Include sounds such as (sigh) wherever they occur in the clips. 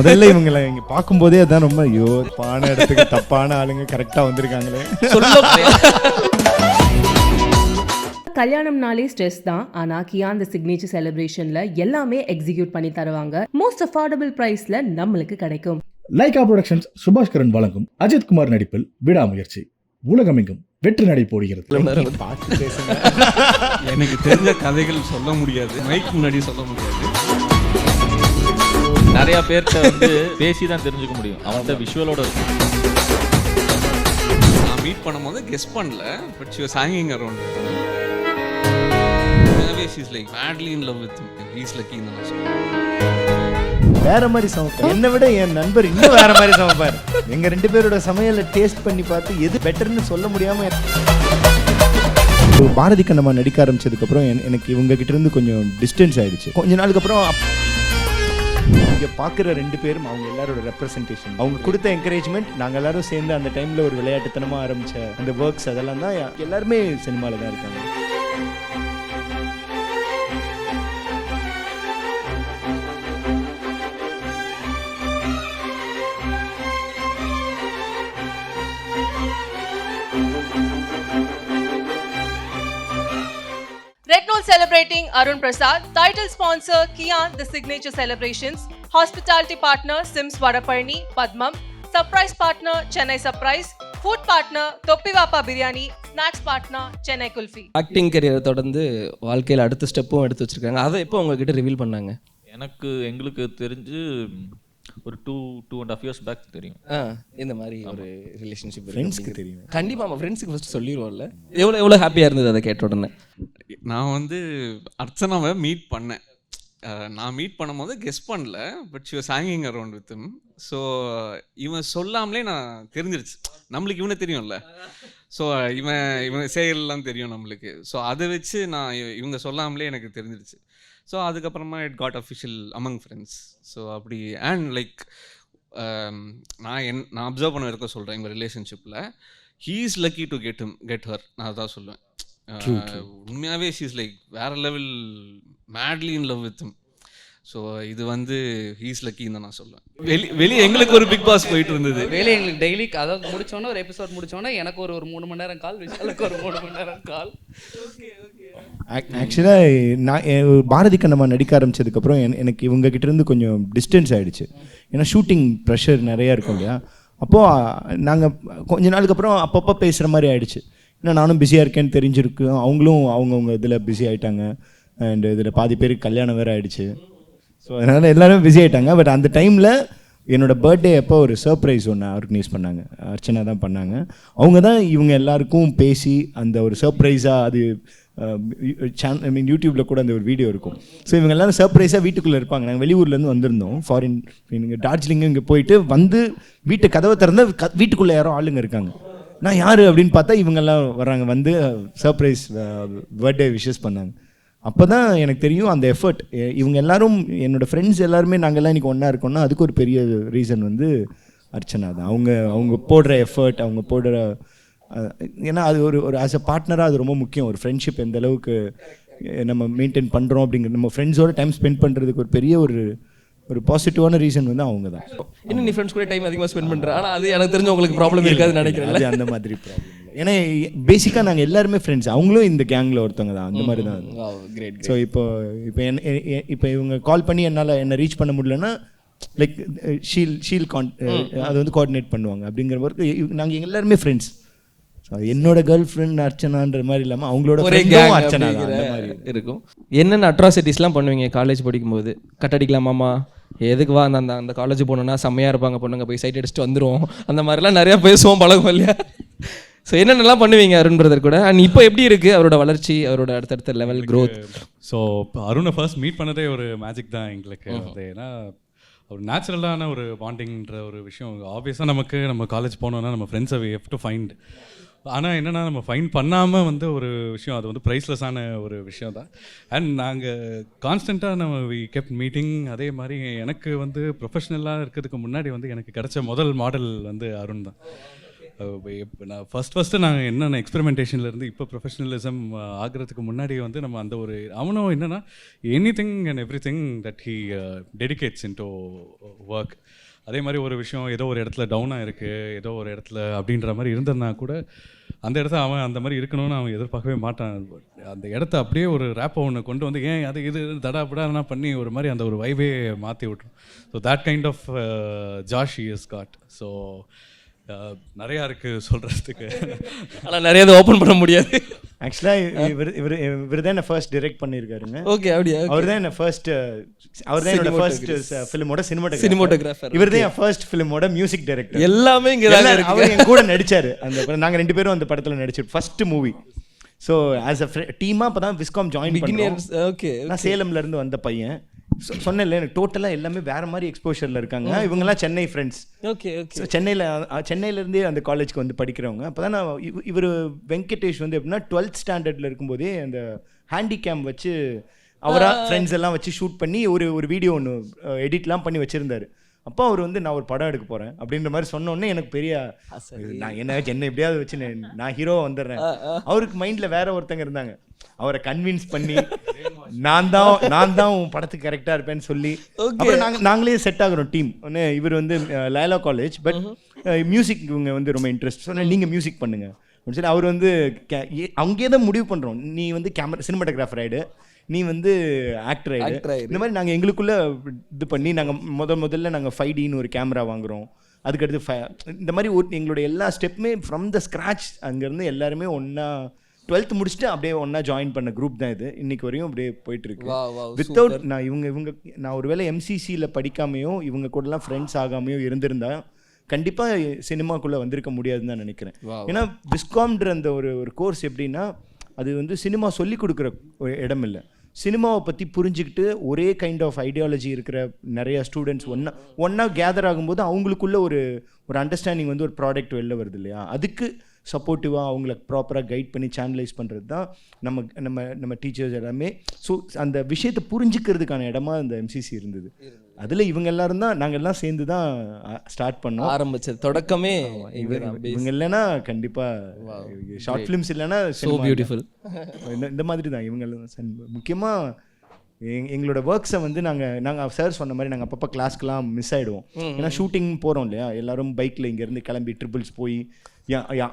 முதல்ல இவங்களை இங்க பார்க்கும்போதே அதான் ரொம்ப ஐயோ தப்பான இடத்துக்கு தப்பான ஆளுங்க கரெக்டா வந்திருக்காங்களே. கல்யாணம்னாலே ஸ்ட்ரெஸ் தான். ஆனா கியான் த சிக்னேச்சர் செலிப்ரேஷன்ல எல்லாமே எக்ஸிக்யூட் பண்ணி தருவாங்க. மோஸ்ட் அஃபோர்டபுள் பிரைஸ்ல நம்மளுக்கு கிடைக்கும். லைகா புரொடக்ஷன்ஸ் சுபாஷ் கரன் வழங்கும் அஜித் குமார் நடிப்பில் விடாமுயற்சி. உலகமெங்கும் வெற்றி நடை போடுகிறது. எனக்கு தெரிஞ்ச கதைகள் சொல்ல முடியாது. மைக் முன்னாடி சொல்ல முடியாது. நிறைய பேர்கிட்ட வந்து பேசி தான் தெரிஞ்சுக்க முடியும். அவன்கிட்ட விஷுவலோட இருக்கும் நான் மீட் பண்ணும்போது கெஸ் பண்ணல but she was hanging around is like madly in love with he's lucky இந்த வேற மாதிரி சமைப்பார். என்னை விட என் நண்பர் இன்னும் வேற மாதிரி சமைப்பார். எங்க ரெண்டு பேரோட சமையலை டேஸ்ட் பண்ணி பார்த்து எது பெட்டர்னு சொல்ல முடியாம பாரதி கண்ணம்மா நடிக்க ஆரம்பிச்சதுக்கு அப்புறம் என்- எனக்கு இவங்க கிட்ட இருந்து கொஞ்சம் டிஸ்டன்ஸ் ஆயிடுச்சு. கொஞ்ச நாளுக்கு அப்புறம் அப்- இங்க பாக்குற ரெண்டு பேரும் அவங்க எல்லாரோட ரெப்ரசன்டேஷன் அவங்க கொடுத்த என்கரேஜ்மெண்ட் நாங்க எல்லாரும் சேர்ந்து அந்த டைம்ல ஒரு விளையாட்டுத்தனமா ஆரம்பிச்ச அந்த ஒர்க்ஸ் அதெல்லாம் தான் எல்லாருமே சினிமால தான் இருக்காங்க. Red Note celebrating Arun Prasad, title sponsor Kian The Signature Celebrations, hospitality partner Sims Vadaparni, Padmam, surprise partner Chennai Surprise, food partner Toppivapa Biryani, snacks partner Chennai Kulfi. Acting கரியரை தொடர்ந்து வாழ்க்கையில் அடுத்த ஸ்டெப்பும் எடுத்து வச்சிருக்காங்க அதை எப்போ உங்ககிட்ட ரிவீல் பண்ணாங்க எனக்கு எங்களுக்கு தெரிஞ்சு ஒரு two two and half years back தெரியும். இந்த மாதிரி ஒரு ரிலேஷன்ஷிப் ஃப்ரெண்ட்ஸ்க்கு தெரியும். கண்டிப்பாக நம்ம ஃப்ரெண்ட்ஸுக்கு ஃபஸ்ட் சொல்லிடுவோம்ல எவ்வளோ எவ்வளோ ஹாப்பியாக இருந்தது அதை கேட்ட உடனே? நான் வந்து அர்ச்சனாவை மீட் பண்ணேன். நான் மீட் பண்ணும்போது கெஸ் பண்ணல but she was hanging around with him. So இவன் சொல்லாமலே நான் தெரிஞ்சிருச்சு. நம்மளுக்கு இவனை தெரியும்ல. ஸோ இவன் இவன் செயல்லாம் தெரியும் நம்மளுக்கு. ஸோ அதை வச்சு நான் இவ- இவங்க சொல்லாமலே எனக்கு தெரிஞ்சிருச்சு. ஸோ அதுக்கப்புறமா it got official among friends so அப்படி அண்ட் லைக் நான் என் நான் அப்சர்வ் பண்ண வரைக்கும் சொல்கிறேன் எங்கள் ரிலேஷன்ஷிப்பில் he is lucky to get him get her நான் அதான் சொல்லுவேன். உண்மையாகவே ஷீஸ் லைக் வேற level madly in love with so இது வந்து ஹீஸ் லக்கின்னு தான் நான் சொல்லுவேன் வெளி வெளியே எங்களுக்கு ஒரு பிக் பாஸ் போயிட்டு இருந்தது. வேலை எங்களுக்கு டெய்லி அதாவது முடிச்சோன்னே ஒரு எபிசோட் முடிச்சோன்னே எனக்கு ஒரு ஒரு மூணு மணி நேரம் கால் விஷாலுக்கு ஒரு மூணு மணி நேரம் கால் ஆக்சுவலாக நான் பாரதி கண்ணம்மா நடிக்க ஆரம்பிச்சதுக்கப்புறம் எனக்கு இவங்க கிட்ட இருந்து கொஞ்சம் டிஸ்டன்ஸ் ஆயிடுச்சு. ஏன்னா ஷூட்டிங் ப்ரெஷர் நிறையா இருக்கும் இல்லையா? அப்போது நாங்கள் கொஞ்ச நாளுக்கு அப்புறம் அப்பப்போ பேசுகிற மாதிரி ஆயிடுச்சு. ஏன்னா நானும் பிஸியாக இருக்கேன்னு தெரிஞ்சிருக்கு. அவங்களும் அவங்கவுங்க இதில் பிஸி ஆயிட்டாங்க. அண்ட் இதில் பாதி பேருக்கு கல்யாணம் வேறு ஆயிடுச்சு. ஸோ அதனால் எல்லோரும் பிஸி ஆயிட்டாங்க. பட் அந்த டைமில் என்னோட பர்த்டே அப்போ ஒரு சர்ப்ரைஸ் ஒன்று ஆர்கனைஸ் பண்ணாங்க. அர்ச்சனா தான் பண்ணாங்க. அவங்க தான் இவங்க எல்லாருக்கும் பேசி அந்த ஒரு சர்ப்ரைஸாக அது சேனல் ஐ மீன் யூடியூப்பில் கூட அந்த ஒரு வீடியோ இருக்கும். ஸோ இவங்க எல்லாரும் சர்ப்ரைஸாக வீட்டுக்குள்ளே இருப்பாங்க. நாங்கள் வெளியூர்லேருந்து வந்திருந்தோம். ஃபாரின் இங்கே டார்ஜிலிங் இங்கே போயிட்டு வந்து வீட்டு கதவை திறந்து க வீட்டுக்குள்ளே யாரோ ஆளுங்க இருக்காங்க. நான் யார் அப்படின்னு பார்த்தா இவங்கெல்லாம் வர்றாங்க. வந்து சர்ப்ரைஸ் பர்த்டே விஷஸ் பண்ணாங்க. அப்போ தான் எனக்கு தெரியும் அந்த எஃபர்ட் இவங்க எல்லாரும் என்னோட ஃப்ரெண்ட்ஸ் எல்லாருமே நாங்கள்லாம் இன்றைக்கி ஒன்றா இருக்கோம்னா அதுக்கு ஒரு பெரிய ரீசன் வந்து அர்ச்சனா தான். அவங்க அவங்க போடுற எஃபர்ட் அவங்க போடுற ஏன்னா அது ஒரு ஒரு ஆஸ் அ பார்ட்னராக அது ரொம்ப முக்கியம். ஒரு ஃப்ரெண்ட்ஷிப் எந்த அளவுக்கு நம்ம மெயின்டைன் பண்ணுறோம் அப்படிங்கிற நம்ம ஃப்ரெண்ட்ஸோட டைம் ஸ்பெண்ட் பண்ணுறதுக்கு ஒரு பெரிய ஒரு ஒரு பாசிட்டிவான ரீசன் வந்து அவங்க தான். இன்னும் நீ ஃப்ரெண்ட்ஸ் கூட டைம் அதிகமாக ஸ்பெண்ட் பண்ணுற ஆனால் அது எனக்கு தெரிஞ்ச உங்களுக்கு ப்ராப்ளம் இருக்காதுன்னு நினைக்கிறேன் அந்த மாதிரி ப்ராப்ளம் ஏன்னா பேசிக்காக நாங்கள் எல்லாருமே ஃப்ரெண்ட்ஸ் அவங்களும் இந்த கேங்கில் ஒருத்தவங்க தான். அந்த மாதிரி தான். கிரேட் ஸோ இப்போ இப்போ என் இப்போ இவங்க கால் பண்ணி என்னால் என்னை ரீச் பண்ண முடியலன்னா லைக் ஷீல் ஷீல் கான் அது வந்து கோஆர்டினேட் பண்ணுவாங்க. அப்படிங்கிற ஒர்க்கு நாங்கள் எல்லாருமே ஃப்ரெண்ட்ஸ் என்னோட கேர்ள் ஃப்ரெண்ட் அர்ச்சனான்ற மாதிரி இல்லாமல் அவங்களோட ஒரே அர்ச்சனா அந்த மாதிரி. இருக்கும். என்னென்ன அட்ராசிட்டிஸ்லாம் பண்ணுவீங்க காலேஜ் படிக்கும்போது? கட் அடிக்கலாமாமா எதுக்கு வா அந்த அந்த அந்த காலேஜ் போனோம்னா செம்மையாக இருப்பாங்க பொண்ணுங்க. போய் சைட் அடிச்சுட்டு வந்துருவோம். அந்த மாதிரிலாம் நிறையா பேசுவோம் பழகும் இல்லையா? ஸோ என்னென்னலாம் பண்ணுவீங்க அருண் பிரதர் கூட? அண்ட் இப்போ எப்படி இருக்குது அவரோட வளர்ச்சி அவரோட அடுத்தடுத்த லெவல் growth? ஸோ அருணை ஃபர்ஸ்ட் மீட் பண்ணதே ஒரு மேஜிக் தான் எங்களுக்கு. அது ஏன்னா ஒரு நேச்சுரலான ஒரு பாண்டிங்ன்ற ஒரு விஷயம். ஆப்வியஸாக நமக்கு நம்ம காலேஜ் போனோம்னா நம்ம ஃப்ரெண்ட்ஸை ஹெவ் டு ஃபைண்ட் ஆனால் என்னென்னா நம்ம ஃபைண்ட் பண்ணாமல் வந்து ஒரு விஷயம் அது வந்து ப்ரைஸ்லெஸ்ஸான ஒரு விஷயம் தான். அண்ட் நாங்கள் கான்ஸ்டண்ட்டாக நம்ம வி கெப்ட் மீட்டிங் அதே மாதிரி எனக்கு வந்து ப்ரொஃபஷ்னலாக இருக்கிறதுக்கு முன்னாடி வந்து எனக்கு கிடைச்ச முதல் மாடல் வந்து அருண் தான். நான் ஃபஸ்ட் ஃபஸ்ட்டு நாங்கள் என்னென்ன எக்ஸ்பெரிமெண்டேஷன்லேருந்து இப்போ ப்ரொஃபஷனலிசம் ஆகிறதுக்கு முன்னாடி வந்து நம்ம அந்த ஒரு அவனும் என்னென்னா anything and everything that he dedicates into work அதே மாதிரி ஒரு விஷயம் ஏதோ ஒரு இடத்துல டவுனாக இருக்குது ஏதோ ஒரு இடத்துல அப்படின்ற மாதிரி இருந்ததுனா கூட அந்த இடத்த அவன் அந்த மாதிரி இருக்கணும்னு அவன் எதிர்பார்க்கவே மாட்டான். அந்த இடத்த அப்படியே ஒரு ரேப்பை ஒன்று கொண்டு வந்து ஏன் அது இது தடா புடானா பண்ணி ஒரு மாதிரி அந்த ஒரு வைவே மாற்றி விட்டுரும். So that kind of josh is got so நிறையா இருக்குது சொல்கிறதுக்கு ஆனால் நிறைய இதை ஓப்பன் பண்ண முடியாது. ஆக்சுவலாக இவர் இவர் இவர் தான் என்ன ஃபர்ஸ்ட் டிரெக்ட் பண்ணியிருக்காருங்க. ஓகே அப்படியா? அவர் தான் என்ன ஃபர்ஸ்ட் அவர் தான் என்னோட ஃபர்ஸ்ட் ஃபிலிமோட சினிமாட்டோகிராஃபர் Cinematographer, இவர் தான் என் ஃபர்ஸ்ட் ஃபிலிமோட மியூசிக் டைரக்டர் எல்லாமே இங்கே தான் இருக்கு. அவர் என் கூட நடிச்சாரு. அந்த படம். நாங்க ரெண்டு பேரும் அந்த படத்துல நடிச்சோம். First movie so as a டீமா இப்போ தான் விஸ்காம் ஜாயின் பண்ணோம் okay, நான் சேலம்ல இருந்து வந்த பையன். சொன்னேன்ல எனக்கு டோட்டலாக எல்லாமே வேற மாதிரி எக்ஸ்போஷர்ல இருக்காங்க. இவங்கெல்லாம் சென்னை ஃப்ரெண்ட்ஸ் ஓகே ஓகே. சென்னையில் சென்னையிலேருந்தே அந்த காலேஜ்க்கு வந்து படிக்கிறவங்க. அப்போ தான் நான் இவர் வெங்கடேஷ் வந்து எப்படின்னா டுவெல்த் ஸ்டாண்டர்டில் இருக்கும்போதே அந்த ஹேண்டிகேம் வச்சு அவரா ஃப்ரெண்ட்ஸ் எல்லாம் வச்சு ஷூட் பண்ணி ஒரு ஒரு வீடியோ ஒன்று எடிட்லாம் பண்ணி வச்சுருந்தாரு. அப்போ அவர் வந்து நான் ஒரு படம் எடுக்க போகிறேன் அப்படின்ற மாதிரி சொன்ன உடனே எனக்கு பெரிய நான் என்ன என்ன எப்படியாவது வச்சு நான் நான் ஹீரோவாக வந்துடுறேன். அவருக்கு மைண்டில் வேற ஒருத்தங்க இருந்தாங்க. அவரை கன்வின்ஸ் பண்ணி நான் தான் நான் தான் உன் படத்துக்கு கரெக்டாக இருப்பேன்னு சொல்லி அப்புறம் நாங்க நாங்களே செட் ஆகுறோம் டீம் ஒன்று இவர் வந்து லைலா காலேஜ் பட் மியூசிக் இவங்க வந்து ரொம்ப இன்ட்ரெஸ்ட் சொன்னால் நீங்கள் மியூசிக் பண்ணுங்க. அப்படின்னு சொல்லி அவர் வந்து அங்கேயே தான் முடிவு பண்ணுறோம் நீ வந்து கேமரா சினிமாட்டோகிராஃபர் ஆயிடு. நீ வந்து ஆக்டர் ஆயிடு. இந்த மாதிரி நாங்கள் எங்களுக்குள்ள இது பண்ணி நாங்கள் முத முதல்ல நாங்கள் ஃபைவ் டின்னு ஒரு கேமரா வாங்குறோம். அதுக்கடுத்து ஃபை இந்த மாதிரி ஒரு எங்களுடைய எல்லா ஸ்டெப்புமே ஃப்ரம் த ஸ்க்ராச் அங்கேருந்து எல்லாருமே ஒன்றா டுவெல்த் முடிச்சுட்டு அப்படியே ஒன்றா ஜாயின் பண்ண குரூப் தான் இது. இன்னைக்கு வரையும் அப்படியே போயிட்டு இருக்கு வித்தவுட் நான் இவங்க இவங்க நான் ஒருவேளை எம்சிசியில் படிக்காமையோ இவங்க கூடலாம் ஃப்ரெண்ட்ஸ் ஆகாமையோ இருந்திருந்தா கண்டிப்பாக சினிமாக்குள்ளே வந்திருக்க முடியாதுன்னு தான் நினைக்கிறேன். ஏன்னா விஸ்காம்ன்ற அந்த ஒரு ஒரு கோர்ஸ் எப்படின்னா அது வந்து சினிமா சொல்லி கொடுக்குற ஒரு இடம் இல்லை. சினிமாவை பற்றி புரிஞ்சுக்கிட்டு ஒரே கைண்ட் ஆஃப் ஐடியாலஜி இருக்கிற நிறைய ஸ்டூடெண்ட்ஸ் ஒன்றா ஒன்றா கேதர் ஆகும்போது அவங்களுக்குள்ள ஒரு ஒரு அண்டர்ஸ்டாண்டிங் வந்து ஒரு ப்ராடக்ட் வெளில வருது இல்லையா? அதுக்கு சப்போர்ட்டிவாக அவங்கள ப்ராப்பராக கைட் பண்ணி சேனலைஸ் பண்ணுறது தான் நம்ம நம்ம நம்ம டீச்சர்ஸ் எல்லாமே. ஸோ அந்த விஷயத்தை புரிஞ்சுக்கிறதுக்கான இடமா அந்த எம்சிசி இருந்தது. அதில் இவங்க எல்லாரும் தான் நாங்கள் எல்லாம் சேர்ந்து தான் ஸ்டார்ட் பண்ணோம். ஆரம்பிச்சது. தொடக்கமே இவங்க இல்லைன்னா கண்டிப்பாக ஷார்ட் ஃபிலிம்ஸ் இல்லைன்னா இல்ல. beautiful. (laughs) இந்த இந்த மாதிரி தான் இவங்க முக்கியமாக எங் எங்களோட ஒர்க்ஸை வந்து நாங்கள் நாங்கள் சார் சொன்ன மாதிரி நாங்கள் அப்பப்போ கிளாஸ்க்கெலாம் மிஸ் ஆகிடுவோம் ஏன்னா ஷூட்டிங் போகிறோம் இல்லையா? எல்லாரும் பைக்கில் இங்கேருந்து கிளம்பி ட்ரிபிள்ஸ் போய்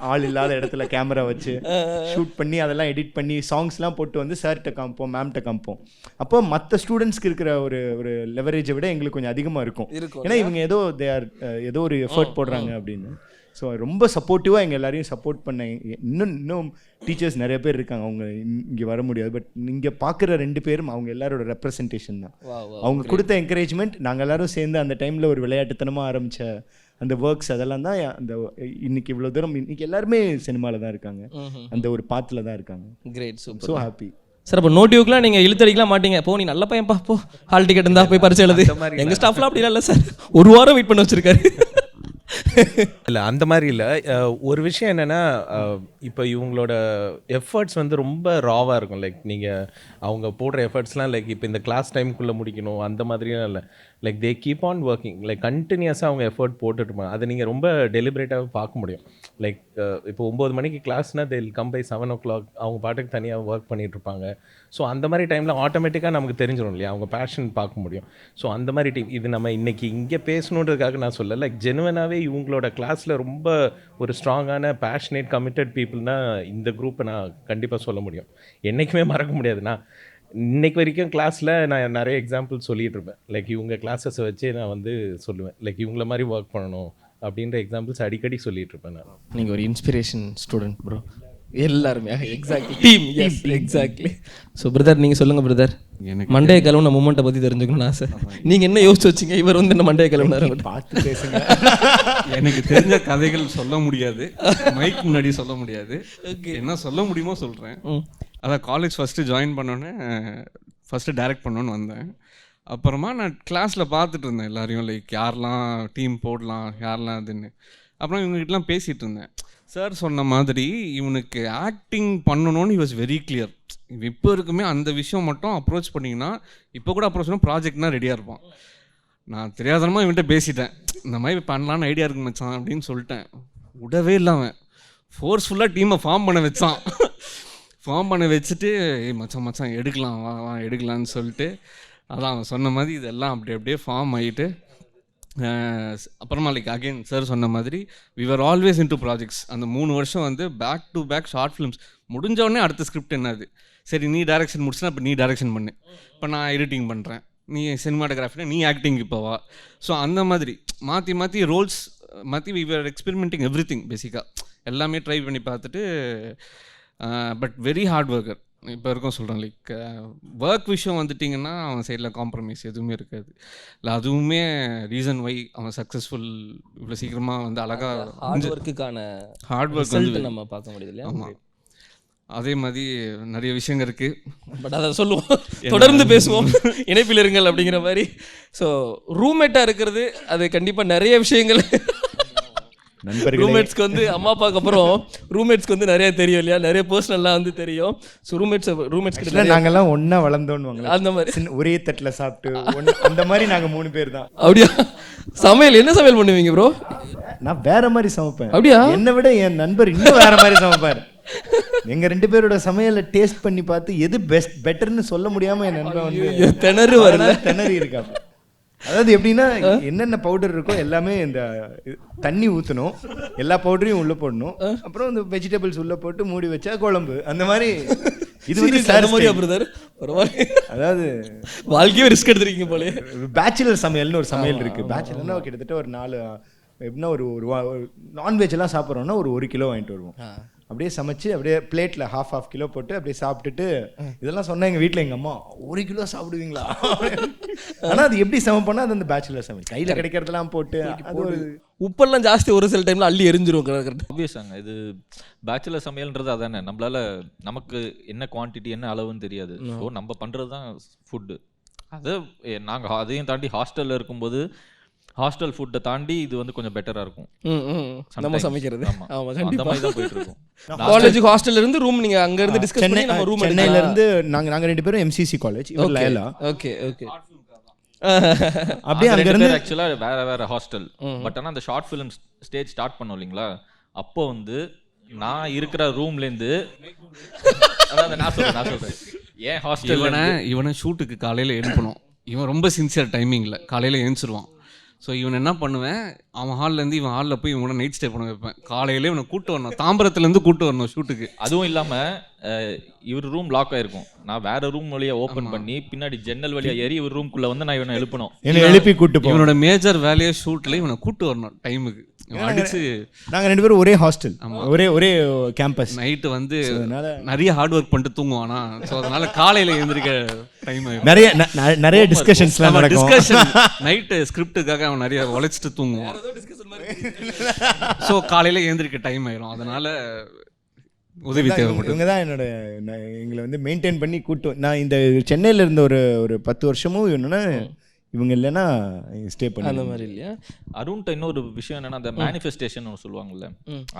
ஆள் இல்லாத இடத்துல கேமரா வச்சு (laughs) ஷூட் பண்ணி அதெல்லாம் எடிட் பண்ணி சாங்ஸ்லாம் போட்டு வந்து சார்கிட்ட காமிப்போம் மேம்கிட்ட காமிப்போம். அப்போ மற்ற ஸ்டூடெண்ட்ஸ்க்கு இருக்கிற ஒரு ஒரு லெவரேஜை விட எங்களுக்கு கொஞ்சம் அதிகமாக இருக்கும். ஏன்னா இவங்க ஏதோ தே ஆர் ஏதோ ஒரு எஃபர்ட் போடுறாங்க அப்படின்னு. ஸோ ரொம்ப சப்போர்ட்டிவாக எங்கள் எல்லாரையும் சப்போர்ட் பண்ண இன்னும் இன்னும் டீச்சர்ஸ் நிறைய பேர் இருக்காங்க. அவங்க இங்கே வர முடியாது. பட் இங்கே பார்க்குற ரெண்டு பேரும் அவங்க எல்லாரோட ரெப்ரசன்டேஷன் தான். அவங்க கொடுத்த என்கரேஜ்மெண்ட் நாங்கள் எல்லாரும் சேர்ந்து அந்த டைமில் ஒரு விளையாட்டுத்தனமாக ஆரம்பித்த அந்த ஒர்க்ஸ் அதெல்லாம் தான் அந்த இன்னைக்கு இவ்வளோ தூரம் இன்னைக்கு எல்லாருமே சினிமாவில் தான் இருக்காங்க. அந்த ஒரு பாத்தில் தான் இருக்காங்க. Great super so happy sir அப்போ நோட்டிவ்க்குலாம் நீங்கள் இழுத்தடிக்கலாம் மாட்டீங்க. போ நீ நல்ல பையன்ப்பா போ. ஹால் டிக்கெட் இருந்தா போய் பரிசு எழுது. எங்கள் ஸ்டாஃப்லாம் அப்படிலாம் இல்லை சார். ஒரு வாரம் வெயிட் பண்ண வச்சிருக்காரு. இல்லை அந்த மாதிரி இல்லை. ஒரு விஷயம் என்னென்னா இப்போ இவங்களோட எஃபர்ட்ஸ் வந்து ரொம்ப ராவாக இருக்கும். லைக் நீங்கள் அவங்க போடுற எஃபர்ட்ஸ்லாம் லைக் இப்போ இந்த கிளாஸ் டைம்குள்ளே முடிக்கணும் அந்த மாதிரிலாம் இல்லை. Like they keep on working like கண்டினியூஸாக அவங்க எஃபர்ட் போட்டுட்டு இருப்பாங்க அதை நீங்கள் ரொம்ப டெலிபரேட்டாக பார்க்க முடியும். லைக் இப்போ ஒம்பது மணிக்கு கிளாஸ்னால் they come by seven o'clock அவங்க பாட்டுக்கு தனியாக ஒர்க் பண்ணிட்டு இருப்பாங்க ஸோ அந்த மாதிரி டைமில் ஆட்டோமேட்டிக்காக நமக்கு தெரிஞ்சிடும் இல்லையா? அவங்க பேஷன் பார்க்க முடியும். ஸோ அந்த மாதிரி டீம் இது நம்ம இன்றைக்கி இங்கே பேசணுன்றதுக்காக நான் சொல்ல லைக் ஜெனுவனாகவே இவங்களோட கிளாஸில் ரொம்ப ஒரு ஸ்ட்ராங்கான பேஷனேட் கமிட்டட் பீப்புள்னால் இந்த குரூப்பை நான் கண்டிப்பாக சொல்ல முடியும். என்றைக்குமே மறக்க முடியாதுண்ணா இன்னைக்கு வரைக்கும் கிளாஸில் நான் நிறைய எக்ஸாம்பிள் சொல்லிட்டு இருப்பேன் லைக் இவங்க கிளாஸஸை வச்சு நான் வந்து சொல்லுவேன். லைக் இவங்கள மாதிரி ஒர்க் பண்ணணும் அப்படின்ற எக்ஸாம்பிள்ஸ் அடிக்கடி சொல்லிட்டு இருப்பேன் நான். நீங்கள் ஒரு இன்ஸ்பிரேஷன் ஸ்டூடெண்ட் ப்ரோ எல்லாருமே. Exactly team yes exactly so brother நீங்கள் சொல்லுங்கள் பிரதர் எனக்கு மண்டே கிளம்புன மூமெண்ட்டை பற்றி தெரிஞ்சுக்கணும்னு ஆசை. நீங்கள் என்ன யோசிச்சு வச்சீங்க? இவர் வந்து என்ன மண்டே கிளம்புனாரு பார்த்து பேசுங்க. (laughs) எனக்கு தெரிஞ்ச கதைகள் சொல்ல முடியாது. மைக் முன்னாடி சொல்ல முடியாது. என்ன சொல்ல முடியுமோ சொல்கிறேன் அதான் காலேஜ் ஃபஸ்ட்டு ஜாயின் பண்ணோன்னே ஃபஸ்ட்டு டைரக்ட் பண்ணோன்னு வந்தேன். அப்புறமா நான் கிளாஸில் பார்த்துட்டு இருந்தேன் எல்லாரையும் லைக் யாரெல்லாம் டீம் போடலாம் யாரெல்லாம் அதுன்னு அப்புறம் இவங்ககிட்டலாம் பேசிகிட்டு இருந்தேன். சார் சொன்ன மாதிரி இவனுக்கு ஆக்டிங் பண்ணணும்னு இ வாஸ் வெரி கிளியர் இப்போ இருக்குமே அந்த விஷயம் மட்டும் அப்ரோச் பண்ணிங்கன்னா இப்போ கூட அப்ரோச் பண்ணால் ப்ராஜெக்ட்னா ரெடியாக இருப்பான். நான் தெரியாதனமாக இவன்கிட்ட பேசிட்டேன். இந்த மாதிரி பண்ணலான்னு ஐடியா இருக்கு மச்சான் அப்படின்னு சொல்லிட்டேன். விடவே இல்லாமல் ஃபோர்ஸ்ஃபுல்லாக டீமை ஃபார்ம் பண்ண வச்சான். ஃபார்ம் பண்ண வச்சுட்டு மச்சம் மச்சான் மச்சான் எடுக்கலாம் வா வா எடுக்கலான்னு சொல்லிட்டு அதான் அவன் சொன்ன மாதிரி இதெல்லாம் அப்படி அப்படியே ஃபார்ம் ஆகிட்டு அப்புறமா லைக் அகைன் சார் சொன்ன மாதிரி விவர் ஆல்வேஸ் இன் ப்ராஜெக்ட்ஸ் அந்த மூணு வருஷம் வந்து back to back short films முடிஞ்சவொடனே அடுத்த ஸ்கிரிப்ட் என்னது சரி நீ டேரெக்ஷன் முடிச்சுனா இப்போ நீ டேரெக்ஷன் பண்ணு. இப்போ நான் எடிட்டிங் பண்ணுறேன் நீ சினிமாட்டோகிராஃபினா நீ ஆக்டிங் இப்போ வா. ஸோ அந்த மாதிரி மாற்றி மாற்றி ரோல்ஸ் மாற்றி விவர் எக்ஸ்பெரிமெண்டிங் எவ்ரி திங் பேசிக்காக எல்லாமே ட்ரை பண்ணி பார்த்துட்டு பட் வெரி ஹார்ட் ஒர்க்கர் இப்போ இருக்கும் சொல்கிறேன் லைக் ஒர்க் விஷயம் வந்துட்டிங்கன்னா அவன் சைடில் காம்ப்ரமைஸ் எதுவுமே இருக்காது. இல்லை அதுவுமே ரீசன் வை அவன் சக்ஸஸ்ஃபுல் இவ்வளோ சீக்கிரமாக வந்து அழகாக ஹார்ட் ஒர்க்குக்கான ஹார்ட் ஒர்க் வந்து நம்ம பார்க்க முடியுது இல்லையா? ஆமாம் அதே மாதிரி நிறைய விஷயங்கள் இருக்குது பட் அதை சொல்லுவோம். தொடர்ந்து பேசுவோம். இணைப்பில் இருங்கள் அப்படிங்கிற மாதிரி. ஸோ ரூம்மேட்டாக இருக்கிறது அது கண்டிப்பாக நிறைய விஷயங்கள். ரூம்மேட்ஸ்க்கு வந்து அம்மா அப்பாவுக்கு அப்புறம் ரூம்மேட்ஸ்க்கு வந்து நிறைய தெரியும் இல்லையா? நிறைய பர்சனல்லாம் வந்து தெரியும். ஸோ ரூம்மேட்ஸ் ரூம்மேட்ஸ் கிட்ட நாங்கெல்லாம் ஒண்ணா வளர்ந்தோன்னு அந்த மாதிரி. ஒரே தட்டுல சாப்பிட்டு அந்த மாதிரி நாங்க மூணு பேர் தான். அப்படியா? சமையல் என்ன சமையல் பண்ணுவீங்க ப்ரோ நான் வேற மாதிரி சமைப்பேன். அப்படியா? என்னை விட என் நண்பர் இன்னும் வேற மாதிரி சமைப்பார். எங்க ரெண்டு பேரோட சமையலை டேஸ்ட் பண்ணி பார்த்து எது பெஸ்ட் பெட்டர்னு சொல்ல முடியாம என் நண்பன் வந்து திணறு வரல. திணறி இருக்கான் அதாவது எப்படின்னா என்னென்ன பவுடர் இருக்கோ எல்லாமே இந்த தண்ணி ஊற்றணும் எல்லா பவுடரையும் உள்ள போடணும். அப்புறம் இந்த வெஜிடபிள்ஸ் உள்ள போட்டு மூடி வச்சா குழம்பு. அந்த மாதிரி இது வந்து சார் மாதிரியா பிரதர் பரவாயில்ல. அதாவது வாழ்க்கையே ரிஸ்க் எடுத்துருக்கீங்க போலே பேச்சுலர் சமையல்னு ஒரு சமையல் இருக்கு. பேச்சுலர்னா கிட்டத்தட்ட ஒரு நாலு எப்படின்னா ஒரு ஒரு நான்வெஜ் எல்லாம் சாப்பிட்றோம்னா ஒரு ஒரு கிலோ வாங்கிட்டு வருவோம். அப்படியே சமைச்சு அப்படியே பிளேட்ல ஹாஃப் ஹாஃப் கிலோ போட்டு அப்படியே சாப்பிட்டுட்டு இதெல்லாம் சொன்னா எங்க வீட்ல எங்க அம்மா ஒரு கிலோ சாப்பிடுவீங்களா? ஆனா அது எப்படி சமைப்போனா அது அந்த பேச்சுலர் சமையல் கையில கிடைக்கிறதெல்லாம் போட்டு அது ஒரு உப்பெல்லாம் ஜாஸ்தி ஒரு சில டைம்ல அள்ளி எரிஞ்சிரும் ஆப்வியஸாங்க இது பேச்சுலர் சமையல்ன்றது அதானே. நம்மளால நமக்கு என்ன குவாண்டிட்டி என்ன அளவுன்னு தெரியாது. ஸோ நம்ம பண்ணுறது தான் ஃபுட்டு அது நாங்கள் அதையும் தாண்டி ஹாஸ்டலில் இருக்கும்போது ஹாஸ்டல் ஃபுட்டை தாண்டி இது வந்து கொஞ்சம் பெட்டராக இருக்கும். ம், ம். நம்ம. சமைக்கிறது. ஆமா. அந்த மாதிரி தான் போயிட்டு இருக்கும். காலேஜ் ஹாஸ்டல்ல இருந்து ரூம் நீங்க அங்க இருந்து டிஸ்கஸ் பண்ணி நம்ம ரூம் சென்னையில இருந்து நாங்க நாங்க ரெண்டு பேரும் எம்சிசி காலேஜ் இவர் லயலா ஓகே ஓகே அப்படியே அங்க இருந்து ஆக்சுவலாக வேற வேற ஹாஸ்டல் பட் ஆனால் அந்த ஷார்ட் ஃபிலிம் ஸ்டேஜ் ஸ்டார்ட் பண்ணோம் இல்லைங்களா? அப்போ வந்து நான் இருக்கிற ரூம்லேருந்து அதான் நான் சொல்றேன் நான் சொல்றேன். ஏன் ஹாஸ்டல் இவனை இவனை ஷூட்டுக்கு காலையில் எழுப்பணும். இவன் ரொம்ப சின்சியர் டைமிங்கில் காலையில் எழுந்திருவான். ஸோ இவன் என்ன பண்ணுவேன்? அவன் ஹால்லேருந்து இவன் ஹாலில் போய் இவனை நைட் ஸ்டே பண்ண வைப்பேன். காலையிலே இவனை கூட்டு வரணும். தாம்பரத்துலேருந்து கூட்டு வரணும் ஷூட்டுக்கு அதுவும் இல்லாம அஹ், இவர் ரூம் லாக் ஆயிருக்கும். நான் வேற ரூம் வழியா ஓபன் பண்ணி பின்னாடி ஜன்னல் வழியா ஏறி இவர் ரூம்குள்ள வந்து நான் இவனை எழுப்பணும். என்னை எழுப்பி கூட்டு இவனோட மேஜர் வேலையே ஷூட்டில் இவனை கூட்டு வரணும் டைமுக்கு அடிச்சு நாங்க ரெண்டு பேரும் ஒரே ஹாஸ்டல் ஒரே ஒரே கேம்பஸ் நைட்டு வந்து அதனால- நிறைய ஹார்ட் ஒர்க் பண்ணிட்டு தூங்குவானா. ஸோ அதனால காலையில் எழுந்திருக்க நிறைய நிறைய டிஸ்கஷன்ஸ்லாம் நடக்கும். டிஸ்கஷன் நைட்டு ஸ்கிரிப்டுக்காக அவன் நிறைய உழைச்சிட்டு தூங்குவான். ஸோ (laughs) காலையில எழுந்திருக்க டைம் ஆயிடும் அதனால உதவி தேவைப்படுது இவங்க தான் என்னோட நான் எங்களை வந்து மெயின்டைன் பண்ணி கூட்டு நான் இந்த சென்னையில இருந்த ஒரு ஒரு பத்து வருஷமும் என்னன்னா இவங்க இல்லைன்னா ஸ்டே பண்ணி அந்த மாதிரி இல்லையா? அருண்ட்ட இன்னொரு விஷயம் என்னன்னா அந்த மேனிஃபெஸ்டேஷன் சொல்லுவாங்கல்ல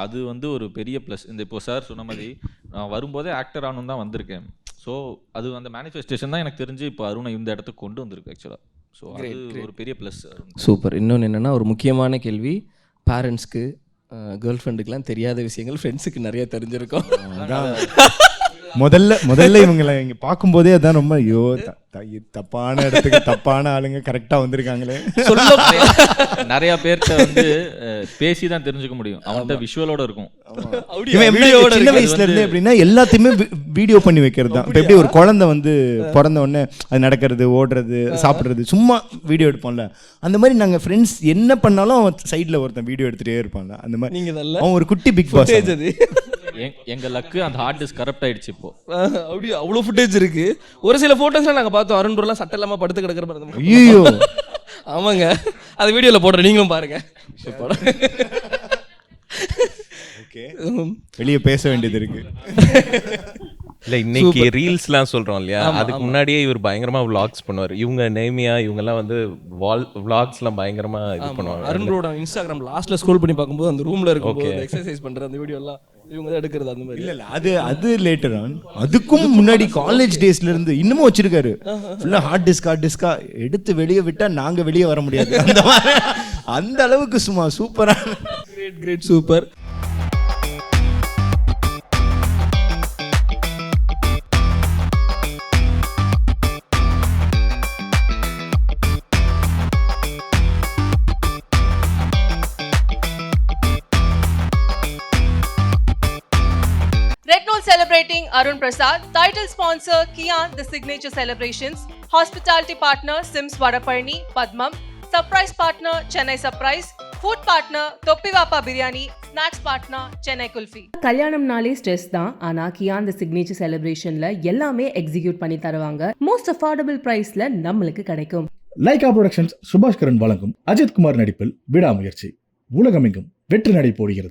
அது வந்து ஒரு பெரிய ப்ளஸ் இந்த இப்போ சார் சொன்ன மாதிரி நான் வரும்போதே ஆக்டர் ஆனும் தான் வந்திருக்கேன். ஸோ அது அந்த மேனிஃபெஸ்டேஷன் தான் எனக்கு தெரிஞ்சு இப்போ அருணை இந்த இடத்துக்கு கொண்டு வந்திருக்கு ஆக்சுவலாக ஸோ அது ஒரு பெரிய ப்ளஸ் சூப்பர் இன்னொன்று என்னன்னா ஒரு முக்கியமான கேள்வி. பேரண்ட்ஸ்க்கு கேர்ள் ஃப்ரெண்டுக்குலாம் தெரியாத விஷயங்கள் ஃப்ரெண்ட்ஸுக்கு நிறைய தெரிஞ்சிருக்கும். அதான். (laughs) முதல்ல முதல்ல இவங்களை இங்க பார்க்கும்போதே அதான் ரொம்ப ஐயோ தப்பான இடத்துக்கு தப்பான ஆளுங்க கரெக்டா வந்திருக்காங்களே. சொல்ல நிறைய பேர்கிட்ட வந்து பேசி தான் தெரிஞ்சுக்க முடியும். அவன்கிட்ட விஷுவலோட இருக்கும். சின்ன வயசுல இருந்து எப்படின்னா எல்லாத்தையுமே வீடியோ பண்ணி வைக்கிறது தான் இப்போ எப்படி ஒரு குழந்தை வந்து பிறந்த உடனே அது நடக்கிறது ஓடுறது சாப்பிடுறது சும்மா வீடியோ எடுப்போம்ல. அந்த மாதிரி நாங்க ஃப்ரெண்ட்ஸ் என்ன பண்ணாலும் அவன் சைடுல ஒருத்தன் வீடியோ எடுத்துட்டே இருப்பான்ல. அந்த மாதிரி அவன் ஒரு குட்டி பிக் பாஸ் அது. எங்க லக்கு அந்த ஹார்ட் டிஸ்க் கரப்ட் ஆயிடுச்சு இப்போ. (laughs) ஆஹ், அப்படியே? அவ்வளோ ஃபுட்டேஜ் இருக்கு. ஒரு சில ஃபோட்டோஸ்லாம் நாங்கள் பார்த்தோம். அருண் ப்ரோலாம் சட்டை இல்லாமல் படுத்து கிடக்கிற மாதிரி. ஐயோ (laughs) ஆமாங்க. அது வீடியோவில் போடுறேன். நீங்களும் பாருங்க. வெளியே பேச வேண்டியது இருக்கு. இல்ல இன்னைக்கு ரீல்ஸ்லாம் சொல்றோம் இல்லையா? அதுக்கு முன்னாடியே இவர் பயங்கரமா vlogs பண்ணுவார். இவங்க நேமியா இவங்கெல்லாம் வந்து வால் vlogsலாம் பயங்கரமா இது பண்ணுவாங்க. அருண் ப்ரோட இன்ஸ்டாகிராம் லாஸ்ட்ல ஸ்க்ரோல் பண்ணி பார்க்கும்போது அந்த ரூம்ல இருக்கும்போது எக்ஸசைஸ் பண்ற அந்த வீடியோ எல்லாம் இவங்க தான் எடுக்கிறது அந்த மாதிரி. இல்ல இல்ல அது அது லேட்டர் ஆன் அதுக்கும் முன்னாடி காலேஜ் டேஸ்ல இருந்து இன்னமும் வச்சிருக்காரு. ஃபுல்லா ஹார்ட் டிஸ்க் ஹார்ட் டிஸ்கா எடுத்து வெளியே விட்டா நாங்க வெளியே வர முடியாது. அந்த அளவுக்கு சும்மா சூப்பரா great great super celebrating Arun Prasad, title sponsor Kian The Signature Celebrations, hospitality partner Sims Vadaparni, Padmam, surprise partner Chennai Surprise, food partner Toppivapa Biryani, snacks partner Chennai Kulfi. கல்யாணம்னாலே ஸ்ட்ரெஸ் தான் ஆனா கியான் த சிக்னேச்சர் செலிப்ரேஷன்ல எல்லாமே execute பண்ணி தருவாங்க most affordable பிரைஸ்ல நம்மளுக்கு கிடைக்கும் Lyca productions Subaskaran வழங்கும் அஜித்குமார் நடிப்பில் விடாமுயற்சி உலகமெங்கும் வெற்றி நடை போடுகிறது